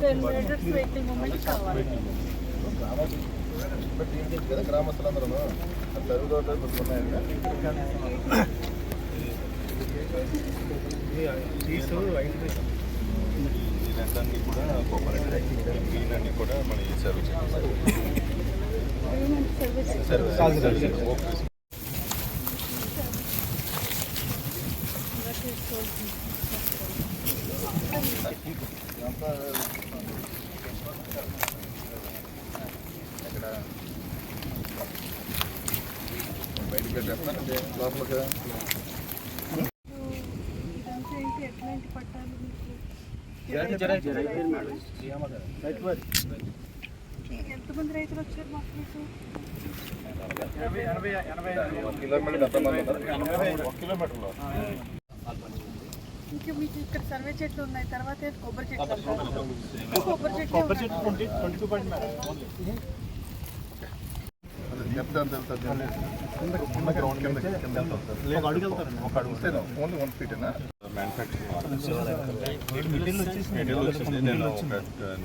Ten metres waiting moment కావాలి. కదా గ్రామస్తులందరూ అట్లా ఎరుగుదోటలు ఉన్నాయండి కూడా కోఆపరేటివ్ అన్ని కూడా మన సర్వీస్ సర్వీస్ సర్వీస్ బయటికి పెట్టేస్తాను లోపలికి ఎంతమంది రైతులు వచ్చారు మాకు మీకు ఇంకా మీకు ఇక్కడ సర్వే చెట్లు ఉన్నాయి తర్వాత ఏంటి కొబ్బరి చెట్లు కొబ్బరి చెట్లు అడుగు వస్తే ఓన్లీ వన్ ఫీటేనా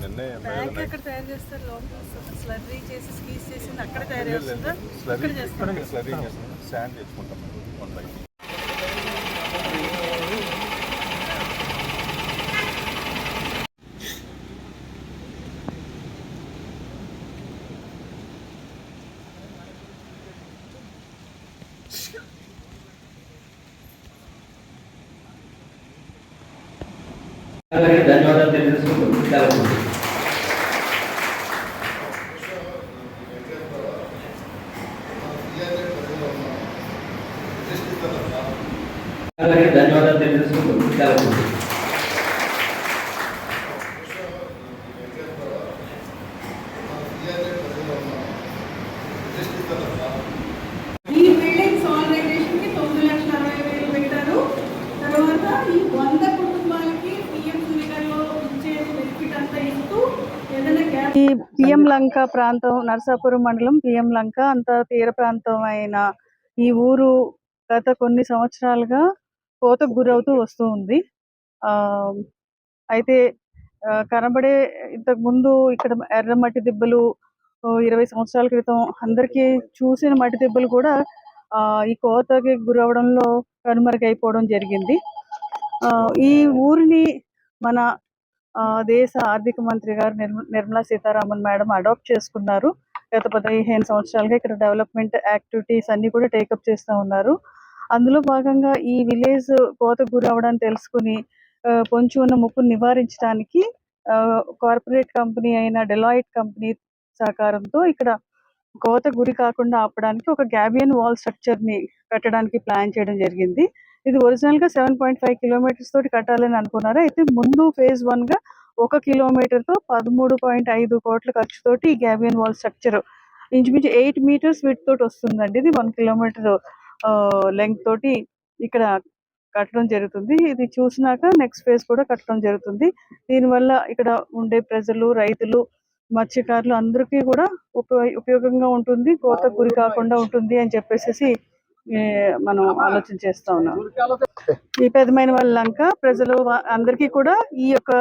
నిన్నే ట్యాంక్ ఎక్కడ తయారు ధన్యవాదాలు తెలియజేసుకుంటూ లంక ప్రాంతం నరసాపురం మండలం పిఎం లంక అంత తీర ప్రాంతం అయిన ఈ ఊరు గత కొన్ని సంవత్సరాలుగా కోతకు గురవుతూ వస్తూ ఉంది. ఆ, అయితే కనబడే ఇంతకు ముందు ఇక్కడ ఎర్ర మట్టి దిబ్బలు ఇరవై సంవత్సరాల క్రితం అందరికీ చూసిన మట్టి దిబ్బలు కూడా ఆ, ఈ కోతకి గురవడంలో కనుమరుగైపోవడం జరిగింది. ఆ, ఈ ఊరిని మన దేశ ఆర్థిక మంత్రి గారు నిర్మ- నిర్మలా సీతారామన్ మేడం అడాప్ట్ చేసుకున్నారు. గత పదిహేను సంవత్సరాలుగా ఇక్కడ డెవలప్మెంట్ యాక్టివిటీస్ అన్ని కూడా టేకప్ చేస్తూ ఉన్నారు. అందులో భాగంగా ఈ విలేజ్ కోతకు గురవడాన్ని తెలుసుకుని పొంచి ఉన్న ముప్పును నివారించడానికి కార్పొరేట్ కంపెనీ అయిన డెలాయిట్ కంపెనీ సహకారంతో ఇక్కడ కోత గురి కాకుండా ఆపడానికి ఒక గ్యాబియన్ వాల్ స్ట్రక్చర్ని కట్టడానికి ప్లాన్ చేయడం జరిగింది. ఇది ఒరిజినల్గా సెవెన్ పాయింట్ ఫైవ్ కిలోమీటర్స్ తోటి కట్టాలని అనుకున్నారు? అయితే ముందు ఫేజ్ వన్గా ఒక కిలోమీటర్తో పదమూడు పాయింట్ ఐదు కోట్ల ఖర్చుతోటి ఈ గ్యాబియన్ వాల్ స్ట్రక్చర్ ఇంచుమించు ఎయిట్ మీటర్స్ విత్ తోటి వస్తుందండి. ఇది వన్ కిలోమీటర్ లెంగ్త్ తోటి ఇక్కడ కట్టడం జరుగుతుంది. ఇది చూసినాక నెక్స్ట్ ఫేజ్ కూడా కట్టడం జరుగుతుంది. దీనివల్ల ఇక్కడ ఉండే ప్రజలు రైతులు మత్స్యకారులు అందరికీ కూడా ఉపయో- ఉపయోగంగా ఉంటుంది. కోత గురి కాకుండా ఉంటుంది అని చెప్పేసి మనం ఆలోచన చేస్తా ఉన్నాం. ఈ పెద్దమైన వాళ్ళ లంక ప్రజలు అందరికీ కూడా ఈ యొక్క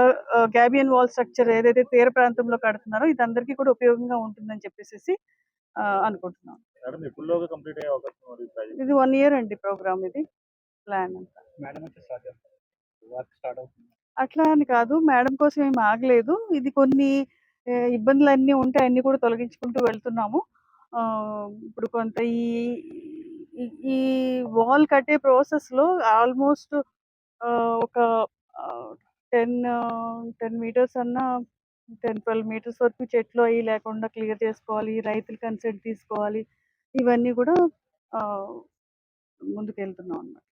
గ్యాబియన్ వాల్ స్ట్రక్చర్ ఏదైతే తీర ప్రాంతంలో కడుతున్నారో ఇది అందరికీ కూడా ఉపయోగంగా ఉంటుందని చెప్పేసి అనుకుంటున్నాం. ఇది వన్ ఇయర్ అండి ప్రోగ్రామ్ ఇది ప్లాన్ అంతా. మేడం అయితే స్టార్ట్ చేస్తారు. వర్క్ స్టార్ట్ అవుతుంది. అట్లా అని కాదు మేడం కోసం ఏం ఆగలేదు. ఇది కొన్ని ఇబ్బందులు అన్నీ ఉంటే అన్నీ కూడా తొలగించుకుంటూ వెళ్తున్నాము. ఆ, ఇప్పుడు కొంత ఈ ఈ- వాల్ కట్టే ప్రాసెస్లో ఆల్మోస్ట్ ఒక టెన్ టెన్ మీటర్స్ అన్న టెన్ ట్వెల్వ్ మీటర్స్ వరకు చెట్లు అవి లేకుండా క్లియర్ చేసుకోవాలి రైతులు కన్సెంట్ తీసుకోవాలి ఇవన్నీ కూడా ముందుకెళ్తున్నాం ముందుకు వెళ్తున్నాం అన్నమాట.